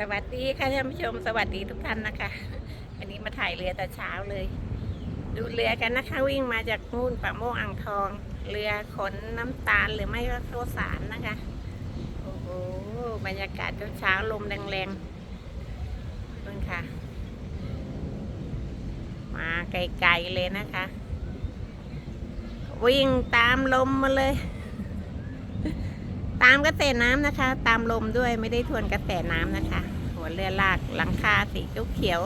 สวัสดีค่ะท่านผู้ชมสวัสดีทุกท่านนะคะ วันนี้มาถ่ายเรือแต่เช้าเลย ดูเรือกันนะคะ วิ่งมาจากนู่นปาโมกอ่างทอง เรือขนน้ำตาลหรือไม่ก็ข้าวสารนะคะโอ้โหบรรยากาศเช้าๆลมแรงๆนู่นค่ะ มาไกลๆเลยนะคะ วิ่งตามลมมาเลย ตามกระแสน้ำนะคะ ตามลมด้วยไม่ได้ทวนกระแสน้ำนะคะ หัวเรือลากหลังคาสีเขียว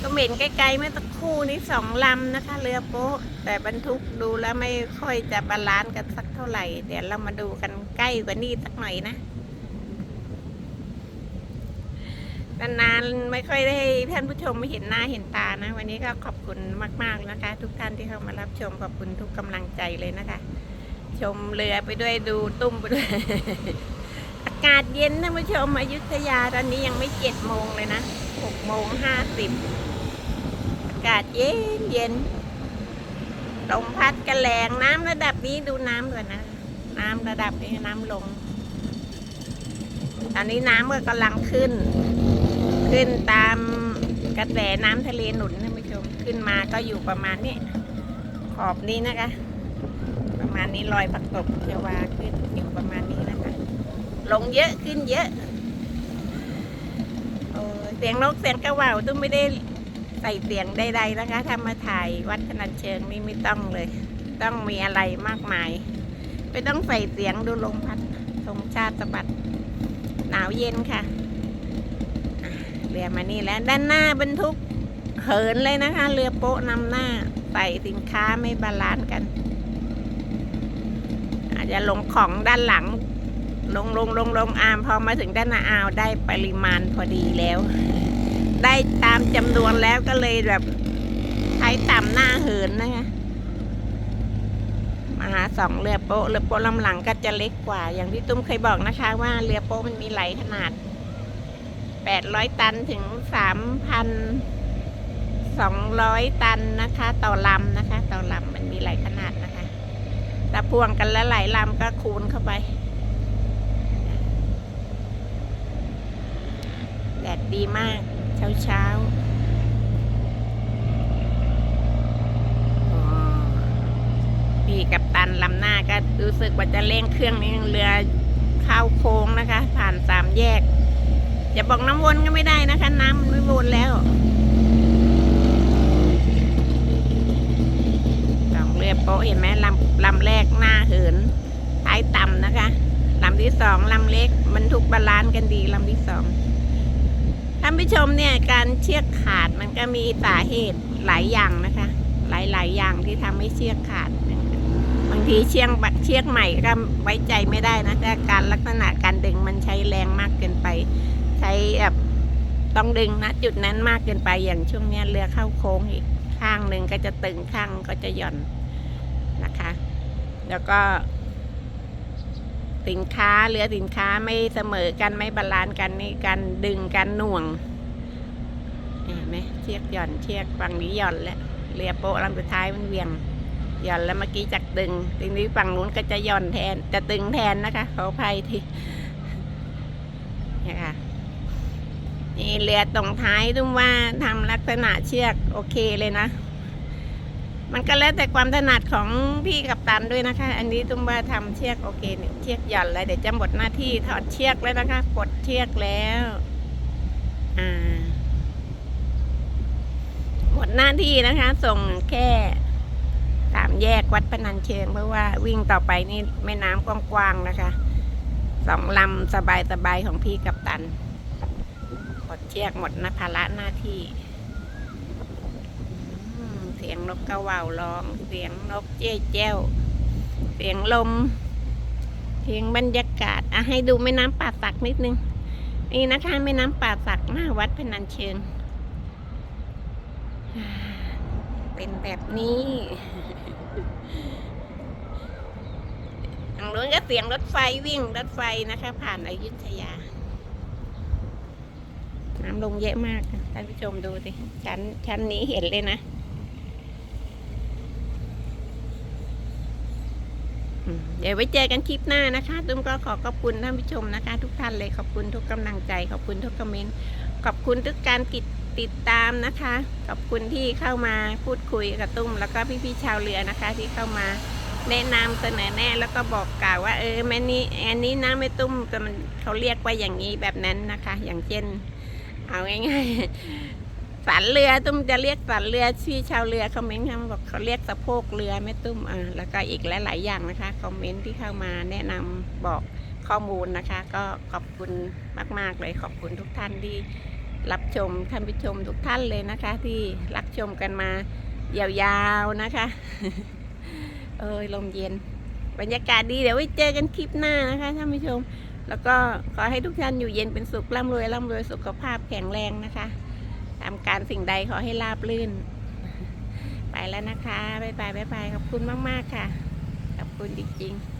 ก็เห็นไกลๆเมื่อตะคู่นี้สองลำนะคะ เรือโป๊ะ แต่บรรทุกดูแล้วไม่ค่อยจะบาลานซ์กันสักเท่าไหร่ เดี๋ยวเรามาดูกันใกล้กว่านี้สักหน่อยนะนานๆไม่ค่อยได้ท่านผู้ชมไม่เห็นหน้าเห็นตานะ วันนี้ก็ขอบคุณมากๆนะคะ ทุกท่านที่เข้ามารับชมขอบคุณทุกกำลังใจเลยนะคะ ชมเรือไปด้วยดูตุ้มไปด้วย อากาศเย็นท่านผู้ชมอยุธยาตอนนี้ยังไม่เจ็ดโมงเลยนะหกโมงห้าสิบอากาศเย็นเย็นลมพัดกระแรงน้ำระดับนี้ดูน้ำด้วยนะ น้ำระดับนี้น้ำลง ตอนนี้น้ำก็กำลังขึ้น ขึ้นตามกระแสน้ำทะเลหนุนท่านผู้ชมขึ้นมาก็อยู่ประมาณนี้ขอบนี้นะคะ มาณนี้รอยผักตบเทวาขึ้นอยู่ประมาณนี้นะคะ ลงเยอะขึ้นเยอะโอ้เสียงนกเสียงกระว่าวต้องไม่ได้ใส่เสียงใดๆนะคะถ้ามาถ่ายวัดขนาดเชิงนี่ไม่ต้องเลย ต้องมีอะไรมากมายไม่ต้องใส่เสียงดูลมพัดธงชาติสะบัดหนาวเย็นค่ะเรือมานี่แล้วด้านหน้าบรรทุกเหินเลยนะคะ เรือโป๊ะนำหน้าใส่สินค้าไม่บาลานซ์กัน จะลงของด้านหลัง ลงลงลงลงอามพอมาถึงด้านหน้าอาวได้ปริมาณพอดีแล้ว ได้ตามจำนวนแล้วก็เลยแบบใช้ต่ำหน้าเหินนะคะมาหาสองเรือโป๊ะเรือโป๊ะลำหลังก็จะเล็กกว่า อย่างที่ตุ้มเคยบอกนะคะ ว่าเรือโป๊ะมันมีไหลขนาดแปดร้อยตันถึงสามพันสองร้อยตันนะคะ ต่อลำนะคะ ต่อลำมันมีหลายขนาดนะ ถ้าพ่วงกันแล้วหลายลำก็คูณเข้าไป แดดดีมาก เช้าเช้าพี่กับตันลำหน้าก็รู้สึกว่าจะเร่งเครื่องนี้เรือเข้าโค้งนะคะ ผ่านสามแยก อย่าบอกน้ำวนก็ไม่ได้นะคะ น้ำมันไม่วนแล้ว สอง เรือโป๊ะเห็นไหมลำลำแรกหน้าเหินท้ายต่ำนะคะลำที่สองลำเล็กมันทุกบาลานซ์กันดีลำที่สองท่านผู้ชมเนี่ยการเชือกขาดมันก็มีสาเหตุหลายอย่างนะคะ หลายๆอย่างที่ทำให้เชือกขาดบางทีเชือกเชือกใหม่ก็ไว้ใจไม่ได้นะแต่การลักษณะการดึงมันใช้แรงมากเกินไป ใช้แบบต้องดึงนะจุดนั้นมากเกินไปอย่างช่วงนี้เรือเข้าโค้งอีกข้างหนึ่งก็จะตึงข้างก็จะหย่อน นะคะ แล้วก็ สินค้าเรือสินค้าไม่เสมอกันไม่บาลานซ์กันนี่การดึงการหน่วงเห็นไหมเชือกหย่อนเชือกฝั่งนี้หย่อนแล้วเรือโป๊ะลำสุดท้ายมันเวียงหย่อนแล้วเมื่อกี้จากตึงทีนี้ฝั่งนู้นก็จะหย่อนแทน จะตึงแทนนะคะขออภัยทีนี่ค่ะนี่เรือตรงท้ายตุ้มว่าทำลักษณะเชือกโอเคเลยนะ มันก็แล้วแต่ความถนัดของพี่กับตันด้วยนะคะ อันนี้ตุ้มว่าทำเชือกโอเคเนี่ยเชือกหย่อนแล้วเดี๋ยวจะหมดหน้าที่ถอดเชือกแล้วนะคะปลดเชือกแล้วอ่าหมดหน้าที่นะคะ ส่งแค่สามแยกวัดพนัญเชิงเพราะว่าวิ่งต่อไปนี่แม่น้ำกว้างๆนะคะสองลำสบายๆของพี่กับตันปลดเชือกหมดนะภาระหน้าที่ เสียงนกกระว่าวร้อง เสียงนกเจ๊เจ้ว เสียงลม เสียงบรรยากาศอะให้ดูแม่น้ำป่าสักนิดนึง นี่นะคะแม่น้ำป่าสักหน้าวัดพนัญเชิง เป็นแบบนี้ทางนู้นก็เสียงรถไฟวิ่งรถไฟนะคะ ผ่านอยุธยา น้ำลงเยอะมากท่านผู้ชมดูสิชั้นชั้นนี้เห็นเลยนะอืม เดี๋ยวไว้เจอกันคลิปหน้านะคะ ตุ้มก็ขอขอบคุณท่านผู้ชมนะคะ ทุกท่านเลยขอบคุณทุกกำลังใจ ขอบคุณทุกคอมเมนต์ขอบคุณทุกการติดติดตามนะคะ ขอบคุณที่เข้ามาพูดคุยกับตุ้ม แล้วก็พี่ๆชาวเรือนะคะ ที่เข้ามาแนะนำเสนอแน่แล้วก็บอกกล่าวว่าเออแม่นี้อันนี้นะไม่ตุ้มมันเขาเรียกว่าอย่างนี้แบบนั้นนะคะ อย่างเช่น เอาง่ายๆ สันเรือตุ้มจะเรียกสันเรือที่ชาวเรือคอมเมนต์เขาบอกเขาเรียกสะโพกเรือแม่ตุ้มอ่าแล้วก็อีกหลายๆอย่างนะคะคอมเมนต์ที่เข้ามาแนะนำบอกข้อมูลนะคะ ก็ขอบคุณมาก ๆ เลยขอบคุณทุกท่านที่รับชมท่านผู้ชมทุกท่านเลยนะคะ ที่รับชมกันมายาวๆนะคะ เอยลมเย็น บรรยากาศดีเดี๋ยวไว้เจอกันคลิปหน้านะคะท่านผู้ชม แล้วก็ขอให้ทุกท่านอยู่เย็นเป็นสุขร่ำรวยร่ำรวยสุขภาพแข็งแรงนะคะ ทำการสิ่งใดขอให้ราบรื่น ไปแล้วนะคะ บ๊ายบาย บ๊ายบาย ขอบคุณมาก ๆ ค่ะ ขอบคุณจริง ๆ